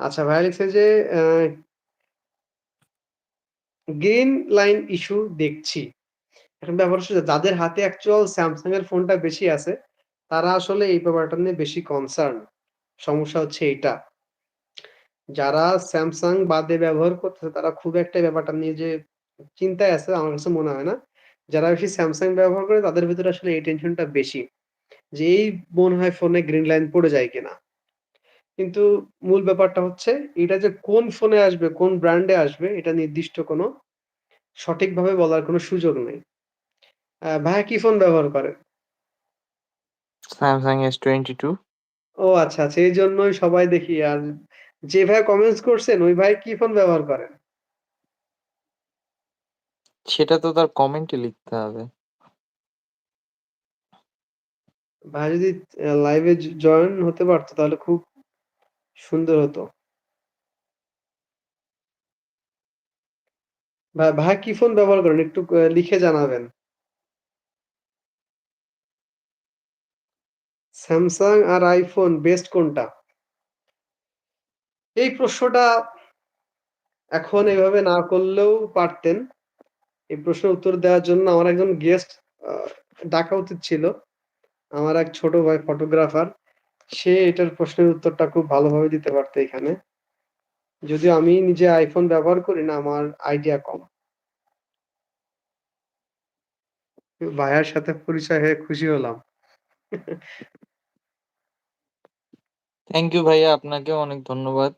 আচ্ছা ভাইয়া লিখছে যে গ্রিন লাইন ইস্যু দেখছি। এখন ব্যাপার হচ্ছে যাদের হাতে অ্যাকচুয়াল Samsung এর ফোনটা বেশি আছে, তারা আসলে এই ব্যাপারটা নিয়ে বেশি কনসার্ন। সমস্যা হচ্ছে এইটা। যারা Samsung বাদে ব্যবহার করতেছে তারা খুব একটা ব্যাপারটা নিয়ে যে চিন্তায় আছে আমার কাছে মনে হয় না। যারা বেশি স্যামসাং ব্যবহার করে তাদের ভিতরে আসলে এই টেনশনটা বেশি। যে এই মনে হয় ফোনে গ্রিন লাইন পড়ে যায় কিনা। কিন্তু মূল ব্যাপারটা হচ্ছে এটা যে কোন ফোনে আসবে, কোন ব্র্যান্ডে আসবে এটা নির্দিষ্ট কোনো সঠিকভাবে বলার কোনো সুযোগ নেই। ভাইয়া কি ফোন ব্যবহার করেন? Samsung S22 ও আচ্ছা, আচ্ছা। এই জন্যই সবাই দেখি আর যে ভাইয়া কমেন্টস করছেন ওই ভাই কি ফোন ব্যবহার করেন? সেটা তো তার কমেন্টে লিখতে হবে। ভাইয়া যদি লাইভে জয়েন হতে পারতো তাহলে খুব সুন্দর হতো। ভাই ভাইয়া কি ফোন ব্যবহার করেন? একটু লিখে জানাবেন। স্যামসাং আর আইফোন বেস্ট কোনটা? এই প্রশ্নটা এখন এভাবে না করলেও পারতেন। এই প্রশ্নের উত্তর দেওয়ার জন্য আমার একজন গেস্ট ডাকা উচিত ছিল। আমার এক ছোট ভাই ফটোগ্রাফার। সে এটার প্রশ্নের উত্তরটা খুব ভালোভাবে দিতে পারত এখানে। যদিও আমি নিজে আইফোন ব্যবহার করি না, আমার আইডিয়া কম। ভাইয়ার সাথে পরিচয় হয়ে খুশি হলাম। থ্যাংক ইউ ভাইয়া আপনাকেও অনেক ধন্যবাদ।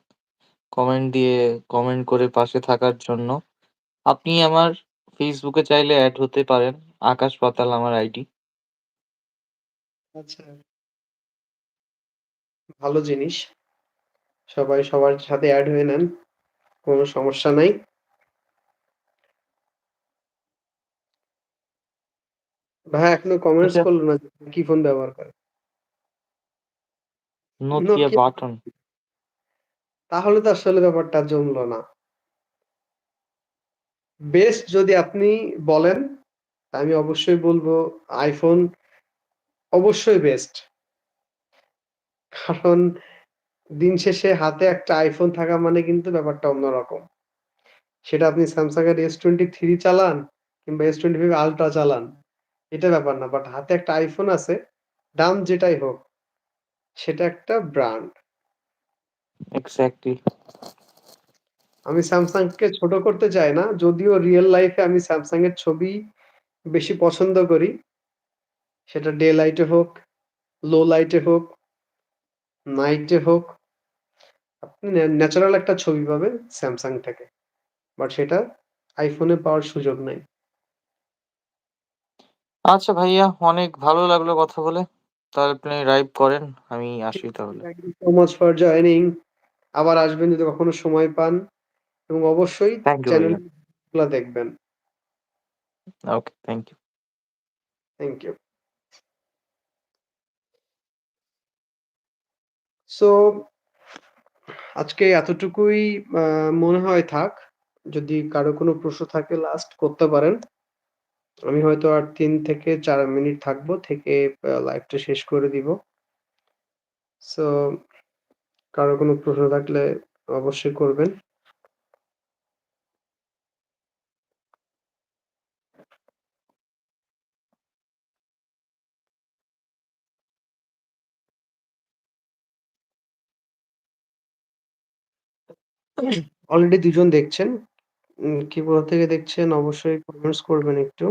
কমেন্ট দিয়ে কমেন্ট করে পাশে থাকার জন্য। আপনি আমার ফেসবুকে চাইলে অ্যাড হতে পারেন। আকাশ পাতাল আমার আইডি। আচ্ছা। ভালো জিনিস। সবাই সবার সাথে অ্যাড হয়ে নেন। কোনো সমস্যা নাই। ভাইয়া এখনও কমেন্টস আচ্ছা। করল না কি ফোন ব্যবহার করে? Nokia button. তাহলে তো আসলে ব্যাপারটা জমল না। বেস্ট যদি আপনি বলেন, আমি অবশ্যই বলব আইফোন অবশ্যই বেস্ট। কারণ দিন শেষে হাতে একটা আইফোন থাকা মানে কিন্তু ব্যাপারটা অন্যরকম। সেটা আপনি Samsung এর S23 চালান কিংবা S25 Ultra চালান, এটা ব্যাপার না। বাট হাতে একটা আইফোন আছে, দাম যেটাই হোক, সেটা একটা ব্র্যান্ড। এক্সাক্টলি। আমি Samsung কে ছোট করতে চাই না। যদিও রিয়েল লাইফে আমি Samsung এর ছবি বেশি পছন্দ করি। সেটা ডে লাইটে হোক, লো লাইটে হোক, নাইট হোক। আপনি ন্যাচারাল একটা ছবি পাবেন স্যামসাং থেকে। বাট সেটা আইফোনে পাওয়ার সুযোগ নাই। আচ্ছা ভাইয়া অনেক ভালো লাগল কথা বলে। তাহলে আপনি রাইভ করেন। আমি আসি তাহলে। So much for joining. আবার আসবেন যদি কখনো সময় পান এবং অবশ্যই থ্যাংক ইউ চ্যানেল ভাইয়া। গুলা দেখবেন। Okay, thank you. Thank you. So আজকে এতটুকুই মনে হয় থাক। যদি কারও কোনো প্রশ্ন থাকে লাস্ট করতে পারেন। আমি হয়তো আর তিন থেকে চার মিনিট থাকব, থেকে লাইভটা শেষ করে দিব। সো কারও কোনো প্রশ্ন থাকলে অবশ্যই করবেন। অলরেডি দুজন দেখছেন। কি কোথা থেকে দেখছেন, অবশ্যই কমেন্টস করবেন একটু।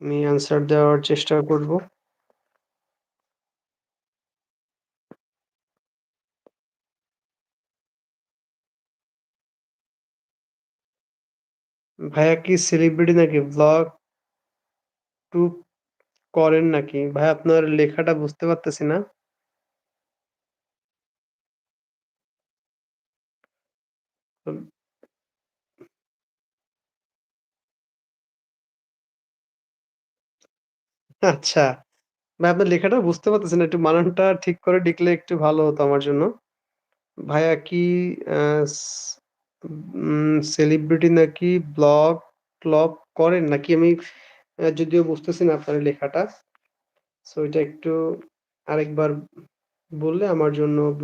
আমি অ্যান্সার দেওয়ার চেষ্টা করব। ভাইয়া কি সেলিব্রিটি নাকি? ব্লগ টু করেন নাকি? ভাই আপনার লেখাটা বুঝতে পারতেছি না। আচ্ছা। ভাই আপনার লেখাটা বুঝতে পারতেছি না। একটু বানানটা ঠিক করে লিখলে একটু ভালো হতো আমার জন্য। ভাইয়া কি উম সেলিব্রিটি নাকি ব্লগ-ট্লগ করেন নাকি? আমি যদিও বুঝতেছি না আপনার লেখাটা। সো এটা একটু আরেকবার বললে আমার জন্য